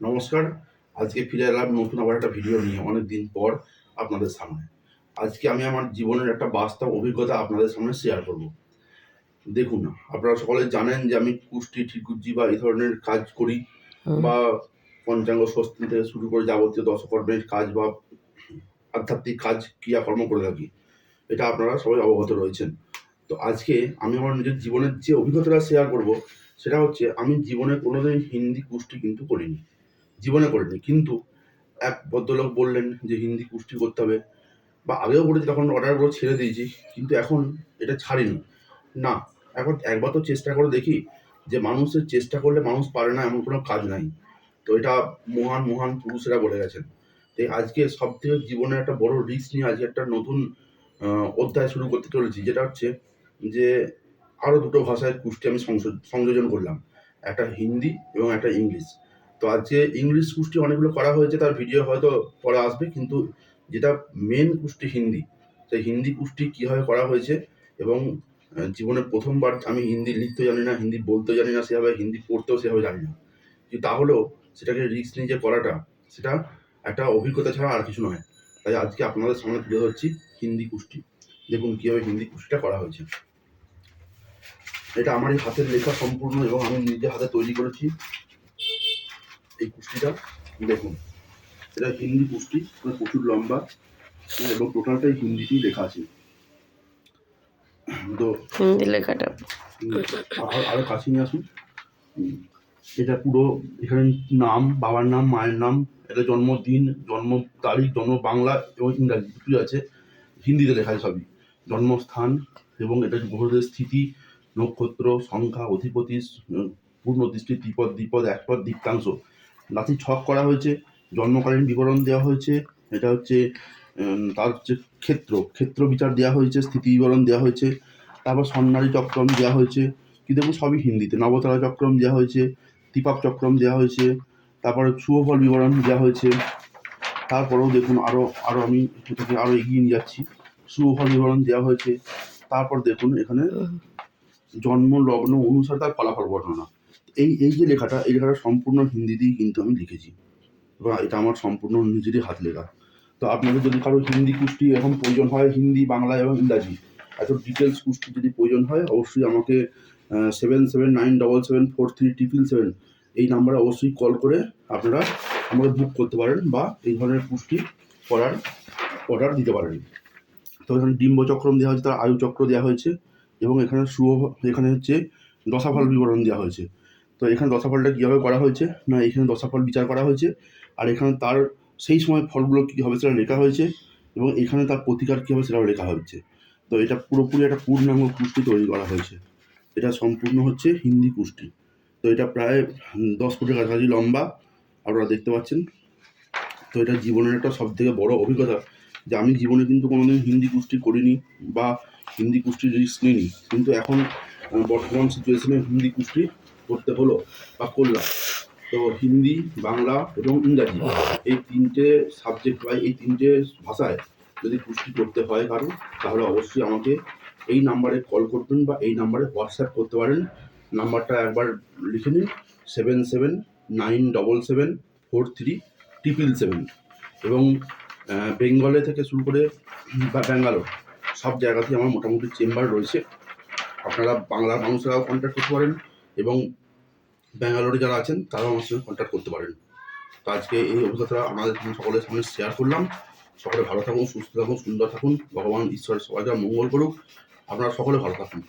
নমস্কার। আজকে ফিরে এলাম নতুন আবার একটা ভিডিও নিয়ে অনেক দিন পর আপনাদের সামনে। আজকে আমি আমার জীবনের একটা বাস্তব অভিজ্ঞতা আপনাদের সামনে শেয়ার করব। দেখুন আপনারা সকলে জানেন যে আমি কুষ্টি ঠিকুজি বা এই ধরনের কাজ করি বা পঞ্চাঙ্গ ষষ্ঠী থেকে শুরু করে যাবতীয় দশকর্মের কাজ বা আধ্যাত্মিক কাজ ক্রিয়াকর্ম করে থাকি। এটা আপনারা সবাই অবগত রয়েছেন। তো আজকে আমি আমার নিজের জীবনের যে অভিজ্ঞতাটা শেয়ার করব সেটা হচ্ছে আমি জীবনে কোনোদিন হিন্দি কুষ্টি কিন্তু করিনি। জীবনে করিনি। কিন্তু এক ভদ্রলোক বললেন যে, হিন্দি কুষ্টি করতে হবে। বা আগেও করেছি তখন অর্ডার করে ছেড়ে দিয়েছি। কিন্তু এখন এটা ছাড়িনি। না, এখন একবার তো চেষ্টা করে দেখি যে, মানুষের চেষ্টা করলে মানুষ পারে না, এমন কোনো কাজ নাই। তো এটা মহান মহান পুরুষেরা বলে গেছেন। তাই আজকে সব থেকে জীবনে একটা বড় রিস্ক নিয়ে আজকে একটা নতুন অধ্যায় শুরু করতে চলেছি। যেটা হচ্ছে যে আরও দুটো ভাষায় কুষ্টি আমি সংযোজন করলাম। একটা হিন্দি এবং একটা ইংলিশ। তো আজকে ইংলিশ কুষ্টি অনেকগুলো করা হয়েছে, তার ভিডিও হয়তো পরে আসবে, কিন্তু যেটা মেন কুষ্টি হিন্দি সেই হিন্দি কুষ্টি কীভাবে করা হয়েছে এবং জীবনে প্রথমবার আমি হিন্দি লিখতেও জানি না, হিন্দি বলতেও জানি না, সেভাবে হিন্দি পড়তেও সেভাবে জানি না। কিন্তু তাহলেও সেটাকে রিস্ক নিয়ে যে করাটা, সেটা একটা অভিজ্ঞতা ছাড়া আর কিছু নয়। তাই আজকে আপনাদের সামনে তুলে ধরছি হিন্দি কুষ্টি। দেখুন কীভাবে হিন্দি কুষ্টিটা করা হয়েছে। এটা আমারই হাতের লেখা সম্পূর্ণ এবং আমি নিজে হাতে তৈরি করেছি। এই কুষ্টিটা দেখুন এটা হিন্দি কুষ্টি মানে প্রচুর লম্বা এবং টোটালটাই হিন্দিতেই লেখা আছে। তো হিন্দি লেখাটা। আরও কাছে নিয়ে আসুন এটা পুরো এখানে নাম বাবার নাম মায়ের নাম এটা জন্মদিন জন্ম তারিখ জন্ম বাংলা এবং ইংরাজি দুটোই আছে। হিন্দিতে লেখা আছে সবই। জন্মস্থান এবং এটা গ্রহদের স্থিতি নক্ষত্র সংখ্যা অধিপতি পূর্ণ দৃষ্টি দ্বিপদ দ্বিপদ একপদ দীপ্তাংশ। নাতি ছক করা হয়েছে, জন্মকালীন বিবরণ দেওয়া হয়েছে, এটা হচ্ছে তার হচ্ছে ক্ষেত্র ক্ষেত্র বিচার দেওয়া হয়েছে, স্থিতি বিবরণ দেওয়া হয়েছে, তারপর সন্ন্যারী চক্রম দেওয়া হয়েছে কিন্তু দেখুন সবই হিন্দিতে, নবতারা চক্রম দেওয়া হয়েছে দীপাপ চক্রম দেওয়া হয়েছে, তারপরে শুভফল বিবরণ দেওয়া হয়েছে, তারপরেও দেখুন আরও আরও আমি এটাকে আরও এগিয়ে নিয়ে যাচ্ছি, শুভফল বিবরণ দেওয়া হয়েছে, তারপর দেখুন এখানে জন্ম লগ্ন অনুসারে তার ফলাফল বর্ণনা এই এই যে লেখাটা, এই লেখাটা সম্পূর্ণ হিন্দিতেই কিন্তু আমি লিখেছি। এবং এটা আমার সম্পূর্ণ নিজেরই হাত লেখা। তো আপনাদের যদি কারও হিন্দি কুষ্টি এরকম প্রয়োজন হয়, হিন্দি, বাংলা এবং ইংরাজি, এত ডিটেলস কুষ্টি যদি প্রয়োজন হয়, অবশ্যই আমাকে seven seven nine double seven four three triple seven এই নাম্বারে অবশ্যই কল করে আপনারা আমাকে বুক করতে পারেন বা এই ধরনের পুষ্টি করার অর্ডার দিতে পারেন। তো এখানে ডিম্বচক্রম দেওয়া হয়েছে, তার আয়ুচক্র দেওয়া হয়েছে এবং এখানে শুভ, এখানে হচ্ছে দশাফল বিবরণ দেওয়া হয়েছে। তো এখানে দশাফলটা কীভাবে করা হয়েছে? না, এখানে দশাফল বিচার করা হয়েছে। আর এখানে তার সেই সময় ফলগুলো কী হবে সেটা লেখা হয়েছে এবং এখানে তার প্রতিকার কী হবে সেটাও লেখা হয়েছে। তো এটা পুরোপুরি একটা পূর্ণাঙ্গ কুষ্টি তৈরি করা হয়েছে। এটা সম্পূর্ণ হচ্ছে হিন্দি কুষ্টি। তো এটা প্রায় দশ ফুটের কাছাকাছি লম্বা, আপনারা দেখতে পাচ্ছেন। তো এটা জীবনের একটা সব থেকে বড় অভিজ্ঞতা যে আমি জীবনে কিন্তু কোনোদিন হিন্দি কুষ্টি করিনি বা হিন্দি কুষ্টির রিস্ক নিইনি। কিন্তু এখন বর্তমান সিচুয়েশনে হিন্দি কুষ্টি করতে হলো বা করলাম। তো হিন্দি, বাংলা এবং ইংরাজি এই তিনটে সাবজেক্ট বা এই তিনটে ভাষায় যদি পুষ্টি করতে হয় কারও, তাহলে অবশ্যই আমাকে এই নাম্বারে কল করবেন বা এই নাম্বারে হোয়াটসঅ্যাপ করতে পারেন। নাম্বারটা একবার লিখে নিন seven seven nine double seven four three triple seven এবং বেঙ্গলে থেকে শুরু করে বা ব্যাঙ্গালোর সব জায়গাতেই আমার মোটামুটি চেম্বার রয়েছে। আপনারা বাংলার মানুষরাও কন্ট্যাক্ট করতে পারেন। এবং ব্যাঙ্গালোরে যারা আছেন, তারাও আমার সঙ্গে কন্ট্যাক্ট করতে পারেন। তো আজকে এই অভিজ্ঞতা আমাদের সকলের সামনে শেয়ার করলাম। সকলে ভালো থাকুন, সুস্থ থাকুন, সুন্দর থাকুন। ভগবান, ঈশ্বরের সবাইকে মঙ্গল করুক। আপনারা সকলে ভালো থাকুন।